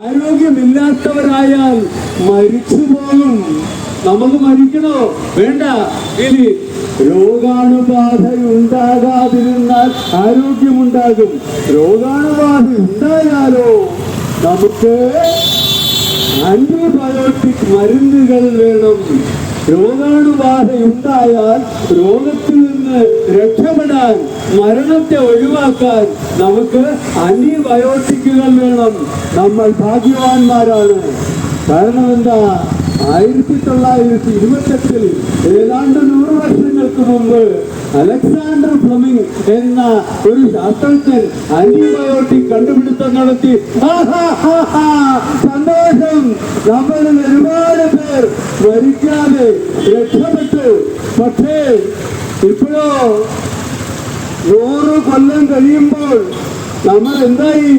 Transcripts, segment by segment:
ആരോഗ്യമില്ലാത്തവരായാൽ മരിച്ചു പോകും നമുക്ക് മരിക്കണോ? വേണ്ട. ഇനി രോഗാണുബാധ ഉണ്ടാകാതിരുന്നാൽ ആരോഗ്യമുണ്ടാകും. രോഗാണുബാധ ഉണ്ടായാലോ നമുക്ക് ആന്റിബയോട്ടിക് മരുന്നുകൾ വേണം. രോഗാണുബാധ ഉണ്ടായാൽ രോഗത്തിൽ നിന്ന് രക്ഷപ്പെടാൻ മരണത്തെ ഒഴിവാക്കാൻ നമുക്ക് ആന്റിബയോട്ടിക്കുകൾ വേണം. നമ്മൾ ഭാഗ്യവാന്മാരാണ്. കാരണം എന്താ? ആയിരത്തി തൊള്ളായിരത്തി ഇരുപത്തെട്ടിൽ ഏതാണ്ട് നൂറ് വർഷങ്ങൾക്ക് മുമ്പ് അലക്സാണ്ടർ ഫ്ലമിംഗ് എന്ന ഒരു ശാസ്ത്രജ്ഞൻ ആന്റിബയോട്ടിക് കണ്ടുപിടുത്തം നടത്തി. സന്തോഷം. നമ്മളിൽ ഒരുപാട് പേർ മരിക്കാതെ രക്ഷപ്പെട്ടു. പക്ഷേ ഇപ്പോഴോ നൂറ് കൊല്ലം കഴിയുമ്പോൾ നമ്മൾ എന്തായി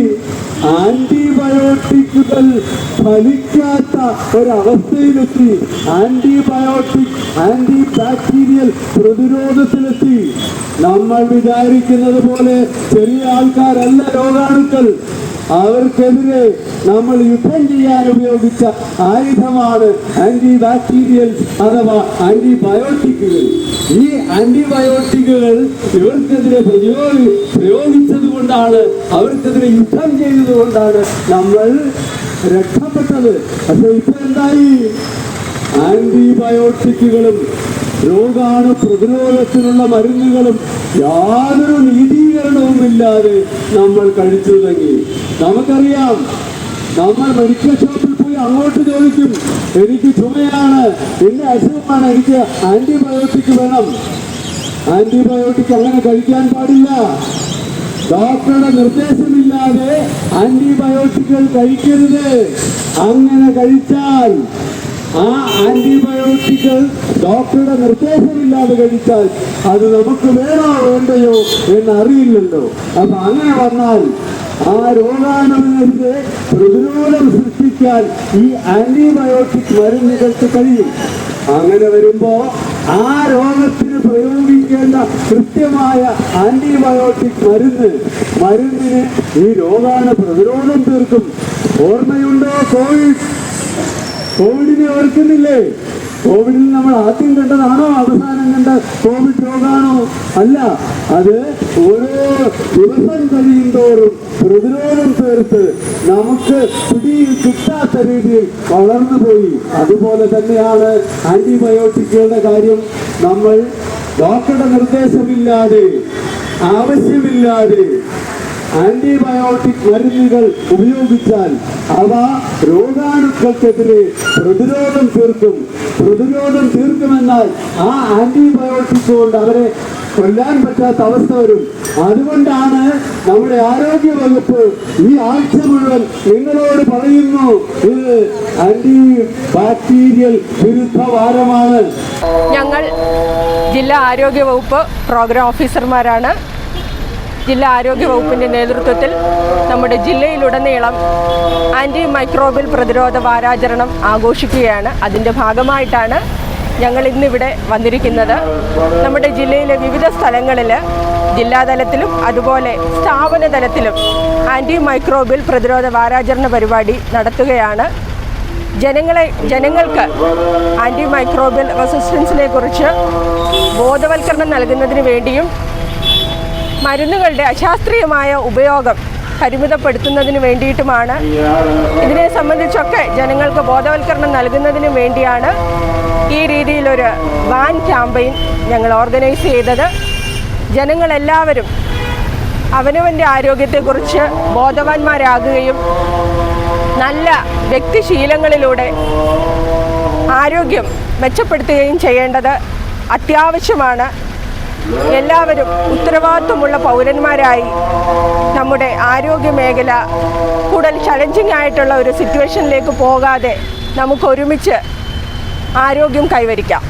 ആന്റിബയോട്ടിക്കുകൾ ഫലിക്കാത്ത ഒരവസ്ഥയിലെത്തി. ആന്റിബയോട്ടിക് ആന്റി ബാക്ടീരിയൽ പ്രതിരോധത്തിലെത്തി. നമ്മൾ വിചാരിക്കുന്നത് പോലെ ചെറിയ ആൾക്കാരല്ല രോഗാണുക്കൾ. അവർക്കെതിരെ നമ്മൾ യുദ്ധം ചെയ്യാൻ ഉപയോഗിച്ച ആയുധമാണ് ആന്റി ബാക്ടീരിയൽ അഥവാ ആന്റിബയോട്ടിക്കുകൾ ഈ ആന്റിബയോട്ടിക്കുകൾ ഇവർക്കെതിരെ പ്രയോഗി പ്രയോഗിച്ചത് കൊണ്ടാണ് അവർക്കെതിരെ യുദ്ധം ചെയ്തത് കൊണ്ടാണ് നമ്മൾ രക്ഷപ്പെട്ടത്. പക്ഷെ ഇപ്പൊ എന്തായി? ആന്റിബയോട്ടിക്കുകളും രോഗാണു പ്രതിരോധത്തിനുള്ള മരുന്നുകളും യാതൊരു നീതീകരണവും ഇല്ലാതെ നമ്മൾ കഴിച്ചു തുടങ്ങി. നമുക്കറിയാം നമ്മൾ മെഡിക്കൽ ഷോപ്പിൽ പോയി അങ്ങോട്ട് ചോദിക്കും. എനിക്ക് ചുമയാണ്. എന്റെ അസുഖമാണ്. എനിക്ക് ആന്റിബയോട്ടിക് വേണം. ആന്റിബയോട്ടിക് അങ്ങനെ കഴിക്കാൻ പാടില്ല. ഡോക്ടറുടെ നിർദ്ദേശമില്ലാതെ ആന്റിബയോട്ടിക്കുകൾ കഴിക്കരുത്. അങ്ങനെ കഴിച്ചാൽ ആ ആന്റിബയോട്ടിക്കുകൾ ഡോക്ടറുടെ നിർദ്ദേശമില്ലാതെ കഴിച്ചാൽ അത് നമുക്ക് വേണോ വേണ്ടയോ എന്നറിയില്ലല്ലോ. അപ്പൊ അങ്ങനെ വന്നാൽ ആ രോഗാണുവിനെതിരെ പ്രതിരോധം സൃഷ്ടിക്കാൻ ഈ ആന്റിബയോട്ടിക് മരുന്നുകൾക്ക് കഴിയും. അങ്ങനെ വരുമ്പോ ആ രോഗത്തിന് പ്രയോഗിക്കേണ്ട കൃത്യമായ ആന്റിബയോട്ടിക് മരുന്ന് മരുന്നിന് ഈ രോഗാണു പ്രതിരോധം തീർക്കും. ഓർമ്മയുണ്ടോ കോവിഡ്? കോവിഡിനെ ഓർക്കുന്നില്ലേ? കോവിഡിൽ നമ്മൾ ആദ്യം കണ്ടതാണോ അവസാനം കണ്ട കോവിഡ് രോഗമാണോ അല്ല അത് ഓരോ ദിവസം കഴിയും തോറും പ്രതിരോധം തീർത്ത് നമുക്ക് പിടിയിൽ കിട്ടാത്ത രീതിയിൽ വളർന്നു പോയി. അതുപോലെ തന്നെയാണ് ആന്റിബയോട്ടിക്കുകളുടെ കാര്യം. നമ്മൾ ഡോക്ടറുടെ നിർദ്ദേശമില്ലാതെ ആവശ്യമില്ലാതെ ആന്റിബയോട്ടിക് മരുന്നുകൾ ഉപയോഗിച്ചാൽ അവ രോഗാണുക്കൾക്കെതിരെ പ്രതിരോധം തീർക്കും. പ്രതിരോധം തീർക്കുമെന്നാൽ ആ ആന്റിബയോട്ടിക്സ് കൊണ്ട് അവരെ കൊല്ലാൻ പറ്റാത്ത അവസ്ഥ വരും. അതുകൊണ്ടാണ് നമ്മുടെ ആരോഗ്യ വകുപ്പ് ഈ ആഴ്ച മുഴുവൻ നിങ്ങളോട് പറയുന്നു ഇത് ആന്റി ബാക്ടീരിയൽ വിരുദ്ധ വാരമാണ്. ഞങ്ങൾ ജില്ലാ ആരോഗ്യ വകുപ്പ് പ്രോഗ്രാം ഓഫീസർമാരാണ് ജില്ലാ ആരോഗ്യ വകുപ്പിന്റെ നേതൃത്വത്തിൽ നമ്മുടെ ജില്ലയിലുടനീളം ആന്റി മൈക്രോബിൽ പ്രതിരോധ വാരാചരണം ആഘോഷിക്കുകയാണ്. അതിന്റെ ഭാഗമായിട്ടാണ് ഞങ്ങൾ ഇന്നിവിടെ വന്നിരിക്കുന്നത്. നമ്മുടെ ജില്ലയിലെ വിവിധ സ്ഥലങ്ങളിൽ ജില്ലാതലത്തിലും അതുപോലെ സ്ഥാപന തലത്തിലും ആന്റി മൈക്രോബിൽ പ്രതിരോധ വാരാചരണ പരിപാടി നടത്തുകയാണ്. ജനങ്ങളെ ജനങ്ങൾക്ക് ആന്റി മൈക്രോബിയൽ റെസിസ്റ്റൻസിനെ കുറിച്ച് ബോധവൽക്കരണം നൽകുന്നതിന് വേണ്ടിയും മരുന്നുകളുടെ അശാസ്ത്രീയമായ ഉപയോഗം പരിമിതപ്പെടുത്തുന്നതിന് വേണ്ടിയിട്ടുമാണ്. ഇതിനെ സംബന്ധിച്ചൊക്കെ ജനങ്ങൾക്ക് ബോധവൽക്കരണം നൽകുന്നതിന് വേണ്ടിയാണ് ഈ രീതിയിലൊരു വാൻ ക്യാമ്പയിൻ ഞങ്ങൾ ഓർഗനൈസ് ചെയ്തത്. ജനങ്ങളെല്ലാവരും അവനവന്റെ ആരോഗ്യത്തെക്കുറിച്ച് ബോധവാന്മാരാകുകയും നല്ല വ്യക്തിശീലങ്ങളിലൂടെ ആരോഗ്യം മെച്ചപ്പെടുത്തുകയും ചെയ്യേണ്ടത് അത്യാവശ്യമാണ്. എല്ലാവരും ഉത്തരവാദിത്വമുള്ള പൗരന്മാരായി നമ്മുടെ ആരോഗ്യ മേഖല കൂടുതൽ ചലഞ്ചിങ് ആയിട്ടുള്ള ഒരു സിറ്റുവേഷനിലേക്ക് പോകാതെ നമുക്ക് ഒരുമിച്ച് ആരോഗ്യം കൈവരിക്കാം.